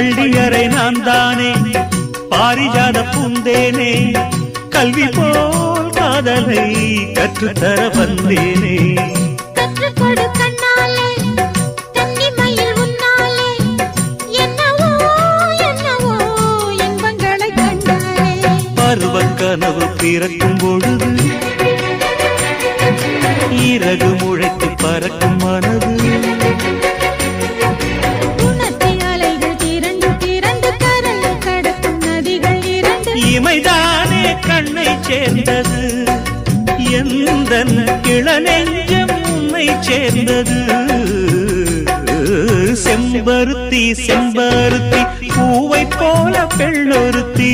பள்ளியறை நான் தானே பாரிஜாத பூந்தேனே? கல்வி போல் காதலை கற்றுத்தர வந்தேனே. கனவு பிறக்கும் பொழுது இறகு முளைத்து பறக்கும் மனது இமைதானே கண்ணை சேர்ந்தது? எந்த இளநெஞ்சம் உன்னை சேர்ந்தது? செம்பருத்தி செம்பருத்தி பூவை போல பெள்ளொருத்தி